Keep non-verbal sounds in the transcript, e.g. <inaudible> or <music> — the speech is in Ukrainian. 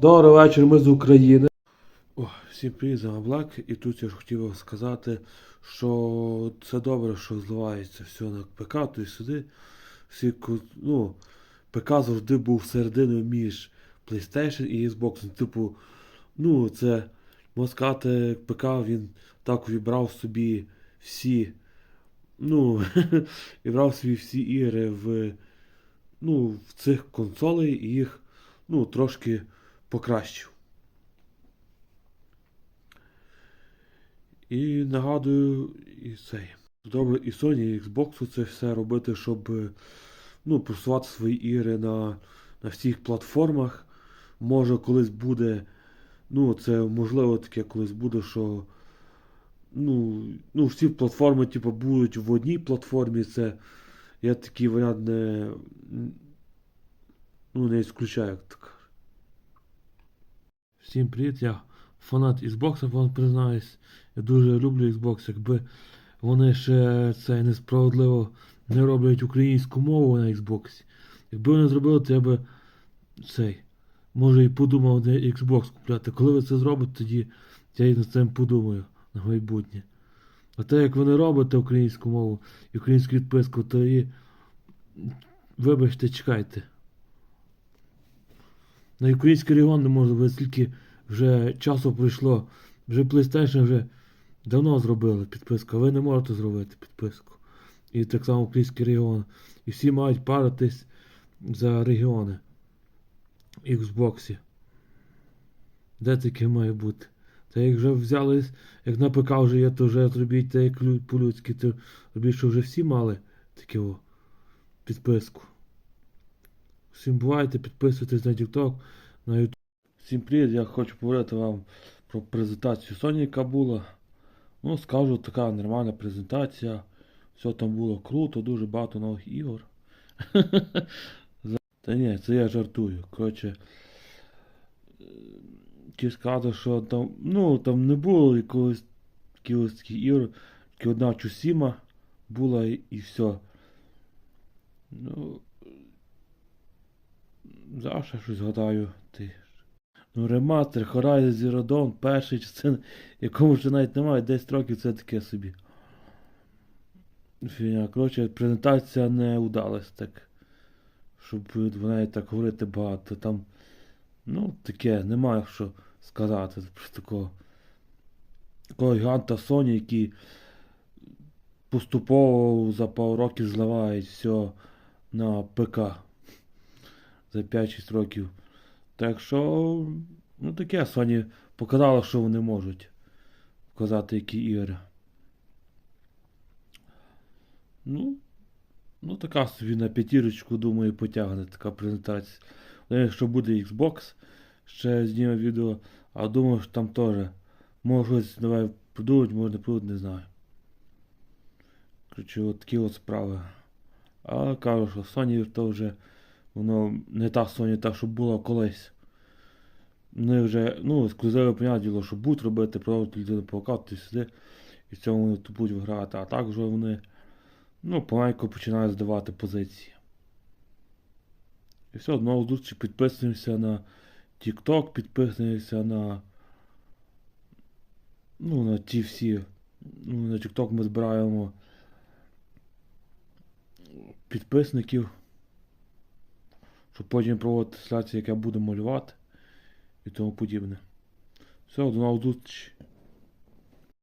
Добрий вечір, ми з України. О, всім привіт, з вами. І тут я ж хотів сказати, що це добре, що зливається все на ПК, то і сюди. Всі, ну, ПК завжди був серединою між PlayStation і Xbox. Типу, ну, це, можна сказати, ПК він так вібрав собі всі. Ну, <laughs> вібрав собі всі ігри в, ну, в цих консолей і їх ну, трошки покращив. І нагадую, і цей. Добре, і Sony, і Xbox це все робити, щоб ну, просувати свої ігри на, на всіх платформах. Може, колись буде. Ну, це можливо таке колись буде, що. Ну, ну всі платформи, типу, будуть в одній платформі. Це я такий варіант не. Ну, не ісключаю, так. Всім привіт, я фанат Xbox, вам признаюсь. Я дуже люблю Xbox, якби вони ще це несправедливо не роблять українську мову на Xbox. Якби вони зробили, то я би цей. Може і подумав, де Xbox купляти. Коли ви це зробите, тоді я і над цим подумаю на майбутнє. А те, як ви не робите українську мову і українську відписку, то і вибачте, чекайте. На український регіон не можна, бо скільки вже часу пройшло. Вже PlayStation вже давно зробили підписку, а ви не можете зробити підписку. І так само український регіон. І всі мають паритись за регіони. Xbox. Де таке має бути? Та як вже взяли, як на ПК вже є, то вже зробіть те як по-людськи, то робіть, що вже всі мали таке о, підписку. Всім бувайте, підписуйтесь на TikTok, на YouTube. Всім привіт, я хочу поговорити вам про презентацію Sony, яка була. Ну, скажу, така нормальна презентація. Все там було круто, дуже багато нових ігор. <laughs> Та ні, це я жартую. Коротше, ті сказати, що там, ну, там не було якогось якихось таких ігор, тільки одна Чусіма була і, і все. Ну, ще щось згадаю. Ти. Ну, ремастер Horizon Zero Dawn, перший частин, якому вже навіть немає 10 років, це таке собі. Фігня. Коротше, презентація не удалась так. Щоб в так говорити багато. Там, ну, таке, немає що сказати. Про такого. Такого гіганта Sony, який поступово за пару років зливають все на ПК. За 5-6 років. Так що, ну таке Sony показало, що вони можуть показати, які ігри. Ну, ну така собі на п'ятірочку, думаю, потягне така презентація. Ну, якщо буде Xbox, ще зніме відео, а думаю, що там теж може щось давай придумать, може не придумать, не знаю. Коротше, от такі от справи. А кажу, що Sony то вже воно не та Sony, та, що була колись. Вони вже, ну, ексклюзиви, понятне що будуть робити, продовжувати людину покати сюди, і в цьому вони будуть виграти. А так вже вони, ну, помаленьку починають здавати позиції. І все, одного зустрічі підписуємося на TikTok, підписуємося на. Ну, на ті всі. Ну, на TikTok ми збираємо підписників. Щоб потім проводити трансляцію, як я буду малювати і тому подібне. Все, до нових зустрічей.